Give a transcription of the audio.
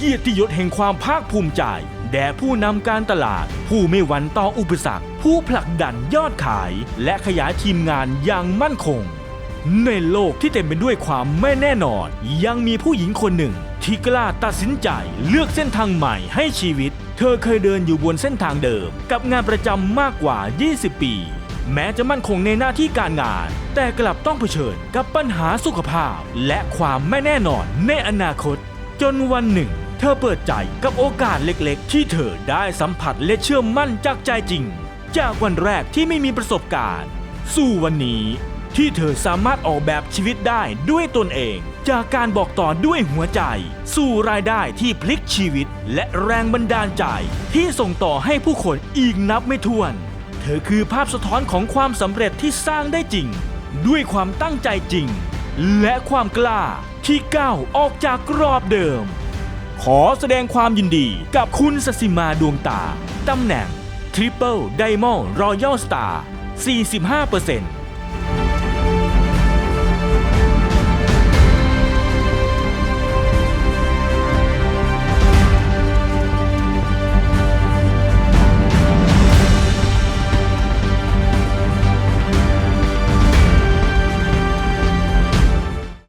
เกียรติยศแห่งความภาคภูมิใจ แด่ผู้นำการตลาด ผู้ไม่หวั่นต่ออุปสรรค ผู้ผลักดันยอดขาย และขยายทีมงานอย่างมั่นคง ในโลกที่เต็มไปด้วยความไม่แน่นอน ยังมีผู้หญิงคนหนึ่ง ที่กล้าตัดสินใจเลือกเส้นทางใหม่ให้ชีวิต เธอเคยเดินอยู่บนเส้นทางเดิม กับงานประจำมากกว่า 20 ปี แม้จะมั่นคงในหน้าที่การงาน แต่กลับต้องเผชิญกับปัญหาสุขภาพ และความไม่แน่นอนในอนาคตจนวันหนึ่ง เธอเปิดใจกับโอกาสเล็กๆ ที่เธอได้สัมผัสและเชื่อมั่นจากใจจริง จากวันแรกที่ไม่มีประสบการณ์ สู่วันนี้ ที่เธอสามารถออกแบบชีวิตได้ด้วยตนเอง จากการบอกต่อด้วยหัวใจ สู่รายได้ที่พลิกชีวิต และแรงบันดาลใจ ที่ส่งต่อให้ผู้คนอีกนับไม่ถ้วน เธอคือภาพสะท้อนของความสำเร็จที่สร้างได้จริง ด้วยความตั้งใจจริง และความกล้าที่ก้าวออกจากกรอบเดิม ขอแสดงความยินดีกับคุณสสิมาดวงตา ตำแหน่ง Triple Diamond Royal Star 45%